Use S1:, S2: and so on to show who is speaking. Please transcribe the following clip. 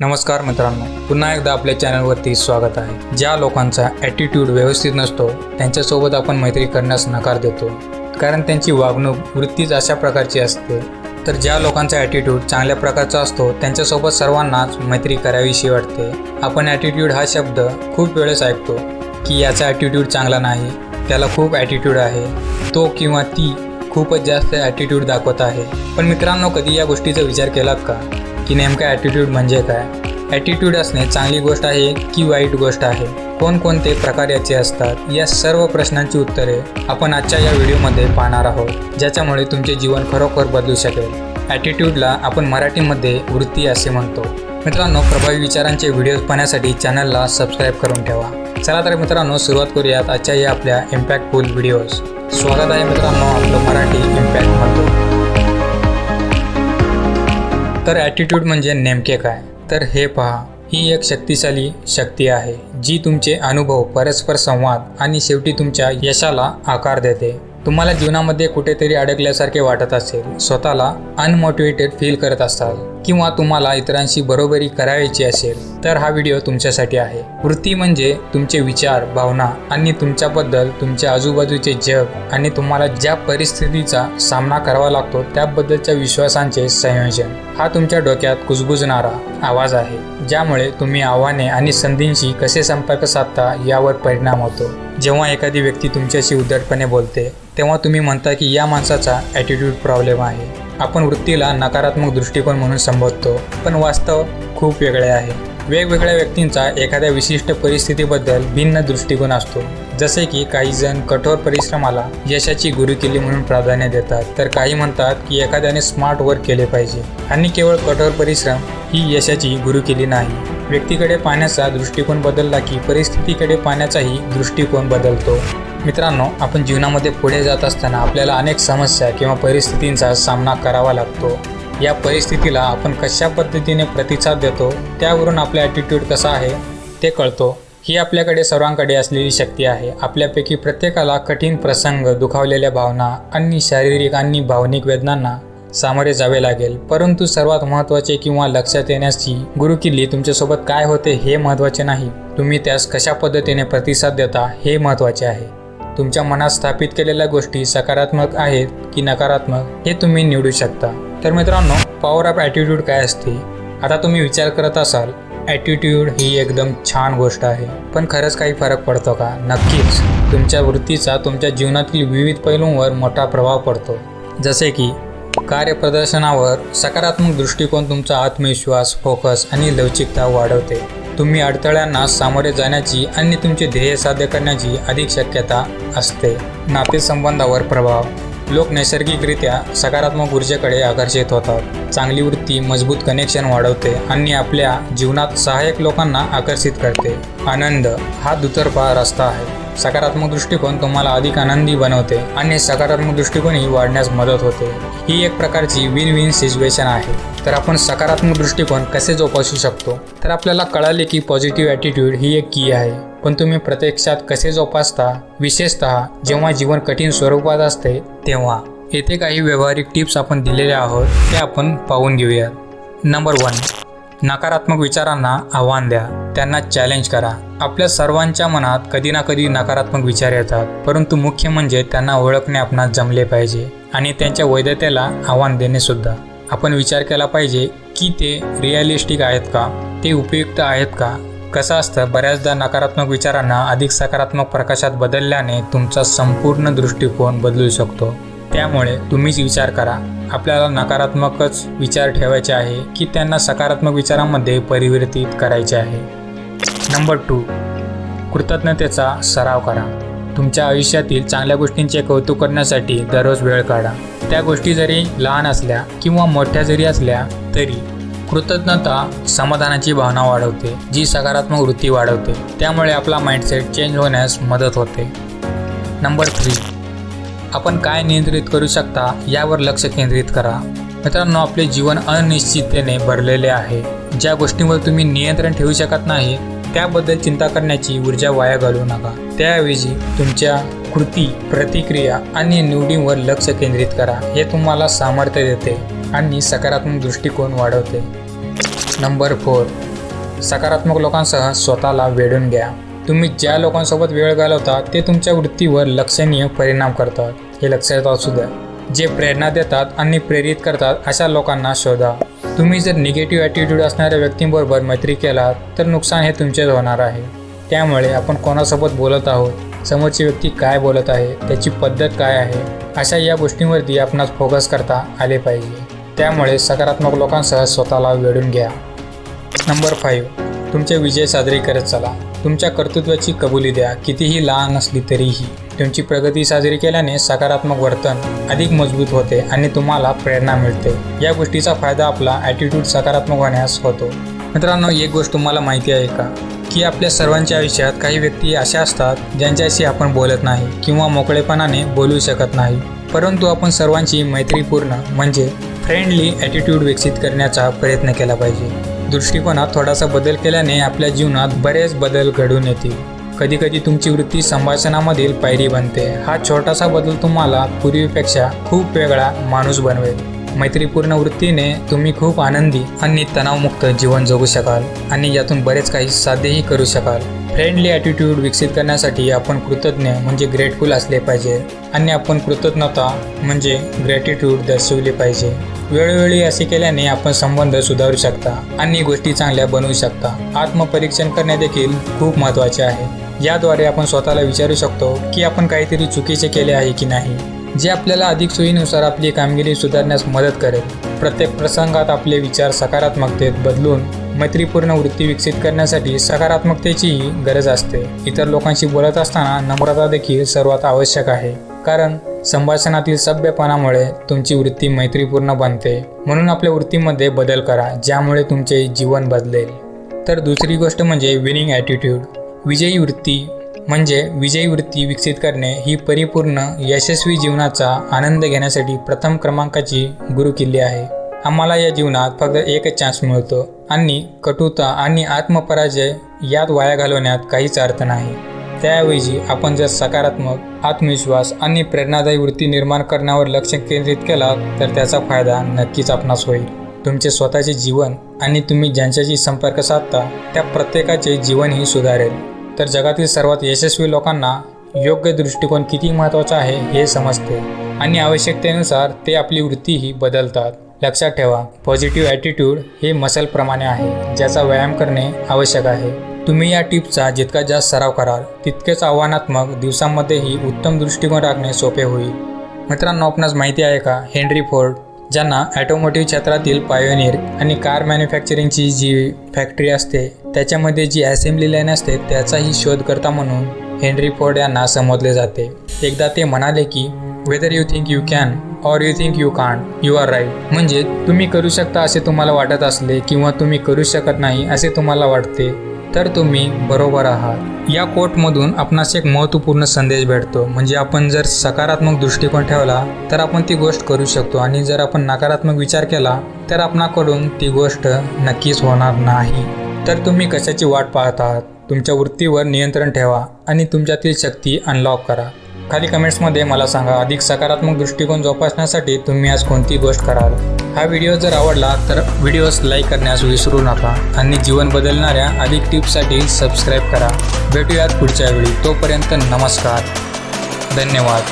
S1: नमस्कार मित्रांनो पुन्हा एकदा आपल्या चॅनलवरती स्वागत आहे. ज्या लोकांचा ॲटिट्यूड व्यवस्थित नसतो त्यांच्यासोबत आपण मैत्री करण्यास नकार देतो. कारण त्यांची वागणूक वृत्तीच अशा प्रकारची असते. तर ज्या लोकांचा ॲटिट्यूड चांगल्या प्रकारचा असतो त्यांच्यासोबत सर्वांनाच मैत्री करावीशी वाटते. आपण ॲटिट्यूड हा शब्द खूप वेळेस ऐकतो की याचा ॲटिट्यूड चांगला नाही त्याला खूप ॲटिट्यूड आहे. तो किंवा ती खूपच जास्त ॲटिट्यूड दाखवत आहे. पण मित्रांनो कधी या गोष्टीचा विचार केलात का? की नेमका ॲटिट्यूड म्हणजे काय? ॲटिट्यूड असणे चांगली गोष्ट आहे की वाईट गोष्ट आहे? कोणकोणते प्रकार याचे असतात? या सर्व प्रश्नांची उत्तरे आपण आजच्या या व्हिडिओमध्ये पाहणार आहोत ज्याच्यामुळे तुमचे जीवन खरोखर बदलू शकेल. ॲटिट्यूडला आपण मराठीमध्ये वृत्ती असे म्हणतो. मित्रांनो प्रभावी विचारांचे व्हिडिओ पाहण्यासाठी चॅनलला सबस्क्राईब करून ठेवा. चला तर मित्रांनो सुरुवात करूयात आजच्या या आपल्या इम्पॅक्टफुल व्हिडिओज स्वागत आहे मित्रांनो आपलं मराठी इम्पॅक्टमध्ये तर ॲटिट्यूड म्हणजे नेमके काय? तर हे पहा ही एक शक्तिशाली शक्ती आहे जी तुमचे अनुभव परस्पर संवाद आणि शेवटी तुमच्या यशाला आकार देते. तुम्हाला जीवनामध्ये कुठेतरी अडकल्यासारखे वाटत असेल स्वतःला अनमोटिवेटेड फील करत असाल. किंवा तुम्हाला इतरांशी बरोबरी करायची असेल तर हा व्हिडिओ तुमच्यासाठी आहे. वृत्ती म्हणजे तुमचे विचार भावना आणि तुमच्याबद्दल तुमच्या आजूबाजूचे जग आणि तुम्हाला ज्या परिस्थितीचा सामना करावा लागतो त्याबद्दलच्या विश्वासांचे संयोजन. हा तुमच्या डोक्यात कुजबुजणारा आवाज आहे ज्यामुळे तुम्ही आव्हाने आणि संधींशी कसे संपर्क साधता यावर परिणाम होतो. जेव्हा एखादी व्यक्ती तुमच्याशी उद्धटपणे बोलते तेव्हा तुम्ही म्हणता की या माणसाचा ॲटिट्यूड प्रॉब्लेम आहे. आपण वृत्तीला नकारात्मक दृष्टिकोन म्हणून संबोधतो पण वास्तव खूप वेगळे आहे. वेगवेगळ्या व्यक्तींचा एखाद्या विशिष्ट परिस्थितीबद्दल भिन्न दृष्टिकोन असतो. जसे की काही जण कठोर परिश्रमाला यशाची गुरुकिल्ली म्हणून प्राधान्य देतात तर काही म्हणतात की एखाद्याने स्मार्ट वर्क केले पाहिजे. आणि केवळ कठोर परिश्रम ही यशाची गुरुकिल्ली नाही. व्यक्तीकडे पाहण्याचा दृष्टिकोन बदलला की परिस्थितीकडे पाहण्याचाही दृष्टिकोन बदलतो. मित्रांनो आपण जीवनामध्ये पुढे जात असताना आपल्याला अनेक समस्या किंवा परिस्थितींचा सामना करावा लागतो. या परिस्थितीला आपण कशा पद्धतीने प्रतिसाद देतो त्यावरून आपला ॲटिट्यूड कसा आहे ते कळतो. ही आपल्याकडे सर्वांकडे असलेली शक्ती आहे. आपल्यापैकी प्रत्येकाला कठीण प्रसंग दुखावलेल्या भावना आणि शारीरिक आणि भावनिक वेदनांना सामोरे जावे लागेल. परंतु सर्वात महत्त्वाचे किंवा लक्षात येण्याची गुरुकिल्ली तुमच्यासोबत काय होते हे महत्त्वाचे नाही. तुम्ही त्यास कशा पद्धतीने प्रतिसाद देता हे महत्त्वाचे आहे. तुमच्या मनात स्थापित केलेल्या गोष्टी सकारात्मक आहेत की नकारात्मक हे तुम्ही निवडू शकता. तर मित्रांनो पॉवर ऑफ ॲटिट्यूड काय असते? आता तुम्ही विचार करत असाल ॲटिट्यूड ही एकदम छान गोष्ट आहे. पण खरंच काही फरक पडतो का? नक्कीच. तुमच्या वृत्तीचा तुमच्या जीवनातील विविध पैलूंवर मोठा प्रभाव पडतो. जसे की कार्यप्रदर्शनावर सकारात्मक दृष्टिकोन तुमचा आत्मविश्वास फोकस आणि लवचिकता वाढवते. तुम्ही अडथळ्यांना सामोरे जाण्याची आणि तुमचे ध्येय साध्य करण्याची अधिक शक्यता असते. नातेसंबंधावर प्रभाव. लोक नैसर्गिकरित्या सकारात्मक ऊर्जेकडे आकर्षित होतात. चांगली वृत्ती मजबूत कनेक्शन वाढवते आणि आपल्या जीवनात सहाय्यक लोकांना आकर्षित करते. आनंद हा दुतर्फा रस्ता आहे. सकारात्मक दृष्टिकोन तुम्हाला अधिक आनंदी बनवते आणि सकारात्मक दृष्टिकोनही वाढण्यास मदत होते. ही एक प्रकारची विन विन सिच्युएशन आहे. तर आपण सकारात्मक दृष्टिकोन कसे जोपासू शकतो? तर आपल्याला कळाले की पॉझिटिव्ह ॲटिट्यूड ही एक की आहे. पण तुम्ही प्रत्यक्षात कसे जोपासता? विशेषतः जेव्हा जीवन कठीण स्वरूपात असते तेव्हा. येथे काही व्यावहारिक टिप्स आपण दिलेले आहोत ते आपण पाहून घेऊयात. नंबर वन नकारात्मक विचारांना आव्हान द्या. त्यांना चॅलेंज करा. आपल्या सर्वांच्या मनात कधी ना कधी नकारात्मक विचार येतात. परंतु मुख्य म्हणजे त्यांना ओळखणे आपणास जमले पाहिजे आणि त्यांच्या वैधतेला आव्हान देणे सुद्धा. आपण विचार केला पाहिजे की ते रिअलिस्टिक आहेत का? ते उपयुक्त आहेत का? कसं असतं बऱ्याचदा नकारात्मक विचारांना अधिक सकारात्मक प्रकाशात बदलल्याने तुमचा संपूर्ण दृष्टिकोन बदलू शकतो. त्यामुळे तुम्हीच विचार करा. आपल्याला नकारात्मकच विचार ठेवायचे आहे की त्यांना सकारात्मक विचारांमध्ये परिवर्तित करायचे आहे. नंबर टू कृतज्ञतेचा सराव करा. तुमच्या आयुष्यातील चांगल्या गोष्टींचे कौतुक करण्यासाठी दररोज वेळ काढा. त्या गोष्टी जरी लहान असल्या किंवा मोठ्या जरी असल्या तरी कृतज्ञता समाधानाची भावना वाढवते जी सकारात्मक वृत्ती वाढवते. त्यामुळे आपला माइंडसेट चेंज होण्यास मदत होते. नंबर थ्री आपण काय नियंत्रित करू शकता यावर लक्ष केंद्रित करा. मित्रांनो आपले जीवन अनिश्चिततेने भरलेले आहे. ज्या गोष्टींवर तुम्ही नियंत्रण ठेवू शकत नाही त्याबद्दल चिंता करण्याची ऊर्जा वाया घालवू नका. त्याऐवजी तुमच्या कृती प्रतिक्रिया आणि निवडींवर लक्ष केंद्रित करा. हे तुम्हाला सामर्थ्य देते आणि सकारात्मक दृष्टिकोन वाढवते. Number four. सकारात्मक लोकांसह स्वतःला वेढून घ्या. तुम्ही ज्या लोकांसोबत वेळ घालवता ते तुमच्या वृत्तीवर लक्षणीय परिणाम करतात. हे लक्षात असू द्या. जे प्रेरणा देतात आणि प्रेरित करतात अशा लोकांना शोधा. तुम्ही जर निगेटिव्ह ॲटिट्यूड असणाऱ्या व्यक्तींबरोबर मैत्री केलात तर नुकसान हे तुमचेच होणार आहे. त्यामुळे आपण कोणासोबत बोलत आहोत समोरची व्यक्ती काय बोलत आहे त्याची पद्धत काय आहे अशा या गोष्टींवरती आपणास फोकस करता आले पाहिजे. त्यामुळे सकारात्मक लोकांसह स्वतःला वेढून घ्या. नंबर फाईव्ह तुमचे विजय साजरे करत चला. तुमच्या कर्तृत्वाची कबुली द्या. कितीही लहान असली तरीही. तुमची प्रगती साजरी केल्याने सकारात्मक वर्तन अधिक मजबूत होते आणि तुम्हाला प्रेरणा मिळते. या गोष्टीचा फायदा आपला ॲटिट्यूड सकारात्मक होण्यास होतो. मित्रांनो एक गोष्ट तुम्हाला माहिती आहे का? की आपल्या सर्वांच्या आयुष्यात काही व्यक्ती अशा असतात ज्यांच्याशी आपण बोलत नाही किंवा मोकळेपणाने बोलू शकत नाही. परंतु आपण सर्वांची मैत्रीपूर्ण म्हणजे फ्रेंडली ॲटिट्यूड विकसित करण्याचा प्रयत्न केला पाहिजे. दृष्टिकोनात थोडासा बदल केल्याने आपल्या जीवनात बरेच बदल घडून येतील. कधीकधी तुमची वृत्ती संभाषणामधील पायरी बनते. हा छोटासा बदल तुम्हाला पूर्वीपेक्षा खूप वेगळा माणूस बनवेल. मैत्रीपूर्ण वृत्तीने तुम्ही खूप आनंदी आणि तणावमुक्त जीवन जगू शकाल आणि यातून बरेच काही साध्यही करू शकाल. फ्रेंडली ॲटिट्यूड विकसित करण्यासाठी आपण कृतज्ञ म्हणजे ग्रेटफुल असले पाहिजे आणि आपण कृतज्ञता म्हणजे ग्रॅटिट्यूड दर्शवली पाहिजे. वेळोवेळी असे केल्याने आपण संबंध सुधारू शकता आणि गोष्टी चांगल्या बनवू शकता. आत्मपरीक्षण करणे देखील खूप महत्त्वाचे आहे. याद्वारे आपण स्वतःला विचारू शकतो की आपण काहीतरी चुकीचे केले आहे की नाही जे आपल्याला अधिक सोयीनुसार आपली कामगिरी सुधारण्यास मदत करेल. प्रत्येक प्रसंगात आपले विचार सकारात्मकतेत बदलून मैत्रीपूर्ण वृत्ती विकसित करण्यासाठी सकारात्मकतेचीही गरज असते. इतर लोकांशी बोलत असताना नम्रता देखील सर्वात आवश्यक आहे. कारण संभाषणातील सभ्यपणामुळे तुमची वृत्ती मैत्रीपूर्ण बनते. म्हणून आपल्या वृत्तीमध्ये बदल करा ज्यामुळे तुमचे जीवन बदलेल. तर दुसरी गोष्ट म्हणजे विनिंग ॲटिट्यूड विजयी वृत्ती म्हणजे विजयी वृत्ती विकसित करणे ही परिपूर्ण यशस्वी जीवनाचा आनंद घेण्यासाठी प्रथम क्रमांकाची गुरुकिल्ली आहे. आम्हाला या जीवनात फक्त एकच चान्स मिळतो आणि कटुता आणि आत्मपराजय यात वाया घालवण्यात काहीच अर्थ नाही. त्याऐवजी आपण जर सकारात्मक आत्मविश्वास आणि प्रेरणादायी वृत्ती निर्माण करण्यावर लक्ष केंद्रित केला तर त्याचा फायदा नक्कीच आपणास होईल. तुमचे स्वतःचे जीवन आणि तुम्ही ज्यांच्याशी संपर्क साधता त्या प्रत्येकाचे जीवनही सुधारेल. तर जगातील सर्वात यशस्वी लोकांना योग्य दृष्टिकोन किती महत्त्वाचा आहे हे समजते आणि आवश्यकतेनुसार ते आपली वृत्तीही बदलतात. लक्षात ठेवा पॉझिटिव्ह ॲटिट्यूड हे मसलप्रमाणे आहे ज्याचा व्यायाम करणे आवश्यक आहे. तुम्ही या टिपचा जितका जास्त सराव कराल तितकेच आव्हानात्मक दिवसांमध्येही उत्तम दृष्टिकोन राखणे सोपे होईल. मित्रांनो आपणास माहिती आहे का हेनरी फोर्ड ज्यांना ॲटोमोटिव्ह क्षेत्रातील पायोनियर आणि कार मॅन्युफॅक्चरिंगची जी फॅक्टरी असते त्याच्यामध्ये जी असेंब्ली लाईन असते त्याचाही शोधकर्ता म्हणून हेनरी फोर्ड यांना संबोधले जाते. एकदा ते म्हणाले की whether you think you can or you think you can't you are right म्हणजे तुम्ही करू शकता असे तुम्हाला वाटत असले किंवा तुम्ही करू शकत नाही असे तुम्हाला वाटते. तर तुम्ही बरोबर आहात. या कोटमधून आपणास एक महत्त्वपूर्ण संदेश भेटतो. म्हणजे आपण जर सकारात्मक दृष्टिकोन ठेवला तर आपण ती गोष्ट करू शकतो. आणि जर आपण नकारात्मक विचार केला तर आपणाकडून ती गोष्ट नक्कीच होणार नाही. तर तुम्ही कशाची वाट पाहत आहात? तुमच्या वृत्तीवर नियंत्रण ठेवा आणि तुमच्यातील शक्ती अनलॉक करा. खाली कमेंट्समध्ये मला सांगा अधिक सकारात्मक दृष्टिकोन जोपासण्यासाठी तुम्ही आज कोणती गोष्ट कराल? हा व्हिडिओ जर आवडला तर व्हिडिओज लाईक करण्यास विसरू नका आणि जीवन बदलणाऱ्या अधिक टिप्ससाठी सबस्क्राईब करा. भेटूयात पुढच्या वेळी. तोपर्यंत नमस्कार. धन्यवाद.